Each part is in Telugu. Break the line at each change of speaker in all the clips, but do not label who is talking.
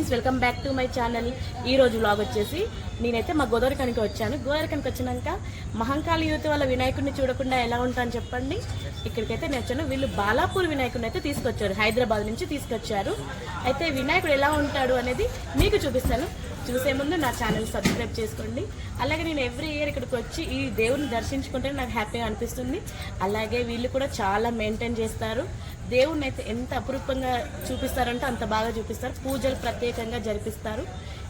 Friends welcome back to my channel. ఈ రోజు వ్లాగ్ వచ్చేసి నేనైతే మా గోదావరికానికి వచ్చాను. గోదావరికానికి వచ్చినాక మహంకాళి యూత్ వాళ్ళ వినాయకుడిని చూడకుండా ఎలా ఉంటాను చెప్పండి. ఇక్కడికైతే నేను వచ్చాను. వీళ్ళు బాలాపూర్ వినాయకుడిని అయితే తీసుకొచ్చారు. హైదరాబాద్ నుంచి తీసుకొచ్చారు. అయితే వినాయకుడు ఎలా ఉంటాడు అనేది మీకు చూపిస్తాను. చూసే ముందు నా ఛానల్ సబ్స్క్రైబ్ చేసుకోండి. అలాగే నేను ఎవ్రీ ఇయర్ ఇక్కడికి వచ్చి ఈ దేవుని దర్శించుకుంటే నాకు హ్యాపీగా అనిపిస్తుంది. అలాగే వీళ్ళు కూడా చాలా మెయింటైన్ చేస్తారు. దేవుణ్ణి అయితే ఎంత అపురూపంగా చూపిస్తారంటే అంత బాగా చూపిస్తారు. పూజలు ప్రత్యేకంగా జరిపిస్తారు.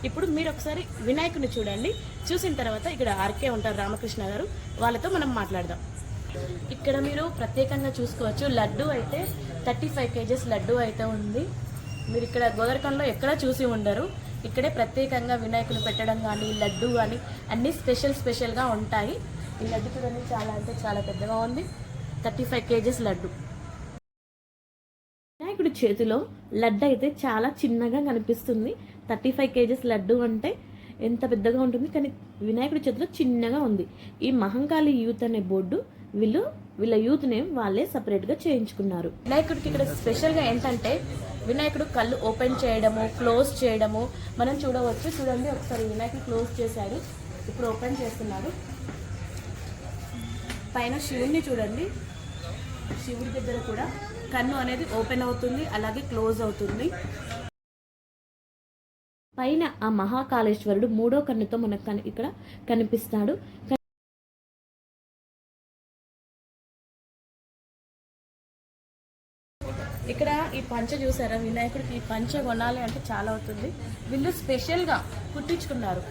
ఇప్పుడు మీరు ఒకసారి వినాయకుని చూడండి. చూసిన తర్వాత ఇక్కడ ఆర్కే ఉంటారు రామకృష్ణ గారు. వాళ్ళతో మనం మాట్లాడదాం. ఇక్కడ మీరు ప్రత్యేకంగా చూసుకోవచ్చు. లడ్డు అయితే థర్టీ ఫైవ్ కేజెస్ లడ్డు అయితే ఉంది. మీరు ఇక్కడ గోదరకంలో ఎక్కడా చూసి ఉండరు. ఇక్కడే ప్రత్యేకంగా వినాయకులు పెట్టడం కానీ లడ్డు కానీ అన్నీ స్పెషల్ స్పెషల్గా ఉంటాయి. ఈ లడ్డు చూడండి చాలా అంటే చాలా పెద్దగా ఉంది. Thirty five KGs laddu. చేతిలో లడ్డు అయితే చాలా చిన్నగా కనిపిస్తుంది. థర్టీ ఫైవ్ కేజెస్ లడ్డు అంటే ఎంత పెద్దగా ఉంటుంది కానీ వినాయకుడి చేతిలో చిన్నగా ఉంది. ఈ మహంకాళి యూత్ అనే బోర్డు వీళ్ళు వీళ్ళ యూత్ నేమ్ వాళ్ళే సపరేట్గా చేయించుకున్నారు. వినాయకుడికి ఇక్కడ స్పెషల్గా ఏంటంటే వినాయకుడు కళ్ళు ఓపెన్ చేయడము క్లోజ్ చేయడము మనం చూడవచ్చు. చూడండి ఒకసారి వినాయకుడు క్లోజ్ చేశారు ఇప్పుడు ఓపెన్ చేస్తున్నారు పైన శివుణ్ణి చూడండి. శివుడి దగ్గర కూడా కన్ను అనేది ఓపెన్ అవుతుంది అలాగే క్లోజ్ అవుతుంది. పైన ఆ మహాకాళేశ్వరుడు మూడో కన్నుతో మనకు ఇక్కడ కనిపిస్తాడు. ఇక్కడ ఈ పంచ చూసారా? వినాయకుడికి ఈ పంచ కొనాలి అంటే చాలా అవుతుంది. వీళ్ళు స్పెషల్గా కుట్టించుకున్నారు.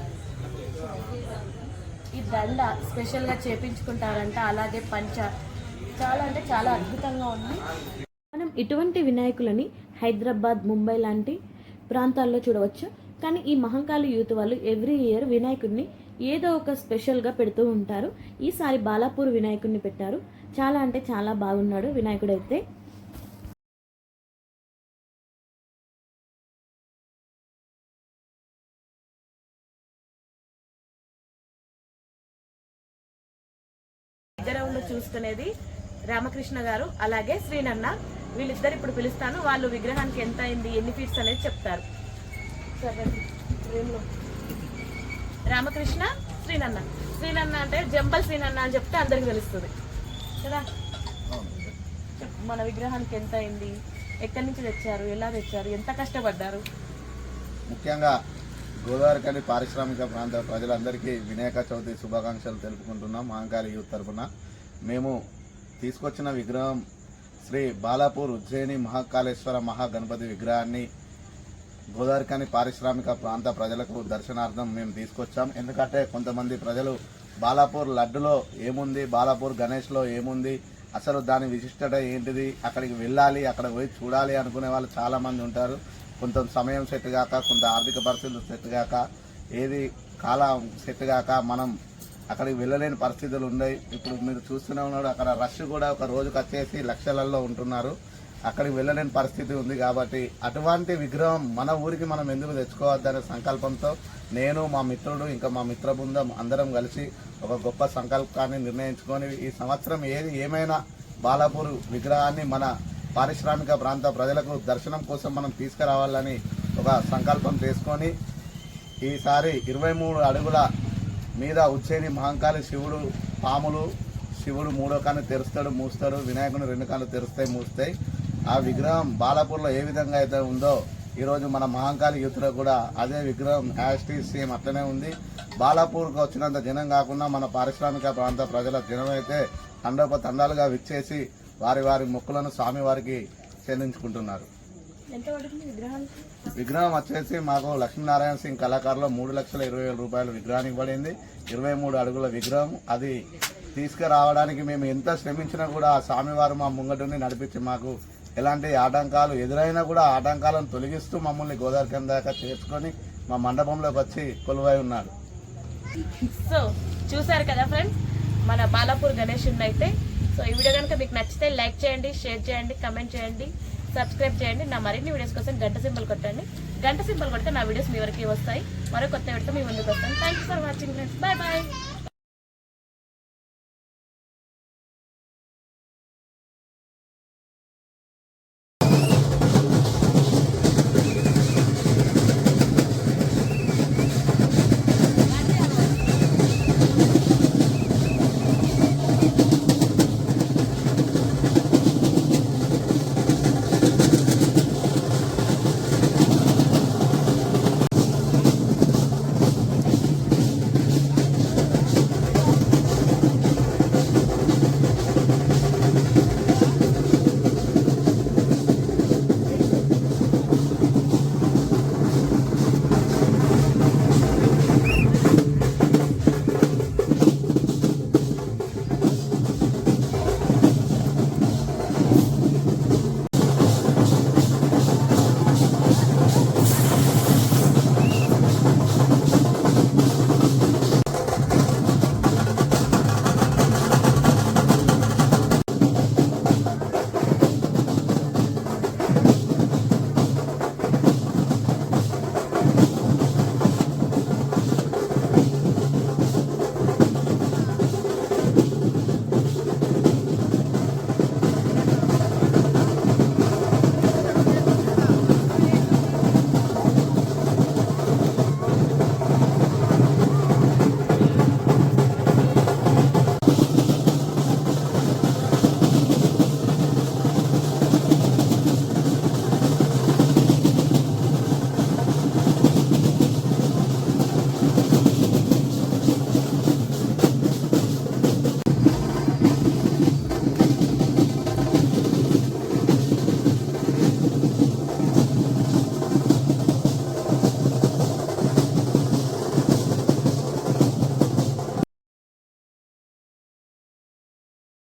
ఈ దండ స్పెషల్గా చేపించుకుంటారంట అలాగే పంచ. చాలా అంటే చాలా అద్భుతంగా ఉంది. ఇటువంటి వినాయకులని హైదరాబాద్ ముంబై లాంటి ప్రాంతాల్లో చూడవచ్చు. కానీ ఈ మహంకాళి యూత్ వాళ్ళు ఎవ్రీ ఇయర్ వినాయకుడిని ఏదో ఒక స్పెషల్గా పెడుతూ ఉంటారు. ఈసారి బాలాపూర్ వినాయకుడిని పెట్టారు. చాలా అంటే చాలా బాగున్నాడు వినాయకుడు అయితే చూసుకునేది రామకృష్ణ గారు అలాగే శ్రీనన్న. వీళ్ళిద్దరు ఇప్పుడు పిలుస్తాను. వాళ్ళు విగ్రహానికి ఎంత అయింది ఎన్ని ఫీట్స్ అనేది చెప్తారు. సరే రామకృష్ణ శ్రీనన్న. శ్రీనన్న అంటే జంబల్ శ్రీనన్న అని చెప్తే అందరికి తెలుస్తుంది. కదా? మన విగ్రహానికి ఎంత అయింది? ఎక్కడి నుంచి తెచ్చారు? ఎలా తెచ్చారు? ఎంత కష్టపడ్డారు?
ముఖ్యంగా గోదావరి కానీ పారిశ్రామిక ప్రాంత ప్రజలందరికీ వినాయక చవితి శుభాకాంక్షలు తెలుపుకుంటున్నాం. మహంకాళి యూత్ తరఫున. మేము తీసుకొచ్చిన విగ్రహం శ్రీ బాలాపూర్ ఉజ్జయిని మహాకాళేశ్వర మహాగణపతి విగ్రహాన్ని గోదావరికని పారిశ్రామిక ప్రాంత ప్రజలకు దర్శనార్థం మేము తీసుకొచ్చాం. ఎందుకంటే కొంతమంది ప్రజలు బాలాపూర్ లడ్డులో ఏముంది బాలాపూర్ గణేష్లో ఏముంది అసలు దాని విశిష్టత ఏంటిది అక్కడికి వెళ్ళాలి అక్కడ పోయి చూడాలి అనుకునే వాళ్ళు చాలామంది ఉంటారు. కొంత సమయం సెట్ కాక కొంత ఆర్థిక పరిస్థితులు సెట్ కాక ఏది కాలం సెట్ కాక మనం అక్కడికి వెళ్ళలేని పరిస్థితులు ఉన్నాయి. ఇప్పుడు మీరు చూస్తూనే ఉన్నాడు అక్కడ రష్ కూడా ఒక రోజుకి వచ్చేసి లక్షలలో ఉంటున్నారు. అక్కడికి వెళ్ళలేని పరిస్థితి ఉంది కాబట్టి అటువంటి విగ్రహం మన ఊరికి మనం ఎందుకు తెచ్చుకోవద్దనే సంకల్పంతో నేను మా మిత్రుడు ఇంకా మా మిత్ర బృందం అందరం కలిసి ఒక గొప్ప సంకల్పాన్ని నిర్ణయించుకొని ఈ సంవత్సరం ఏది ఏమైనా బాలాపూర్ విగ్రహాన్ని మన పారిశ్రామిక ప్రాంత ప్రజలకు దర్శనం కోసం మనం తీసుకురావాలని ఒక సంకల్పం చేసుకొని ఈసారి ఇరవై మూడు అడుగుల మీద ఉజ్జయిని మహంకాళి శివుడు పాములు శివుడు మూడో కాళ్ళు తెరుస్తాడు మూస్తాడు వినాయకుడు రెండు కాళ్ళు తెరుస్తాయి మూస్తాయి. ఆ విగ్రహం బాలాపూర్లో ఏ విధంగా అయితే ఉందో ఈరోజు మన మహంకాళి యూత్లో కూడా అదే విగ్రహం యాస్టీ సేమ్ అట్లనే ఉంది. బాలాపూర్కి వచ్చినంత జనం కాకుండా మన పారిశ్రామిక ప్రాంత ప్రజల జనం అయితే తండోప తండాలుగా విచ్చేసి వారి వారి మొక్కులను స్వామివారికి చెల్లించుకుంటున్నారు. విగ్రహం వచ్చేసి మాకు లక్ష్మీనారాయణ సింగ్ కళాకారులో మూడు లక్షల ఇరవై వేల రూపాయల విగ్రహానికి పడింది ఇరవై మూడు అడుగుల విగ్రహం. అది తీసుకురావడానికి మేము ఎంత శ్రమించినా కూడా ఆ స్వామివారు మా ముంగటుని నడిపించి మాకు ఎలాంటి ఆటంకాలు ఎదురైనా కూడా ఆ ఆటంకాలను తొలగిస్తూ మమ్మల్ని గోదావరి కింద దాకా చేర్చుకొని మా మండపంలోకి వచ్చి కొలువై ఉన్నారు.
సో చూసారు కదా ఫ్రెండ్స్ మన బాలాపూర్ గణేషుడిని అయితే సో ఈ వీడియో కనుక మీకు నచ్చితే లైక్ చేయండి షేర్ చేయండి కమెంట్ చేయండి. సబ్స్క్రైబ్ చేయండి. నా మరిన్ని వీడియోస్ కోసం గంట సింబల్ కొట్టండి. గంట సింబల్ కొడితే నా వీడియోస్ మీ వరకు వస్తాయి. మరో కొత్త వీడితో మీ ముందుకు వస్తాను. Thank for watching friends bye bye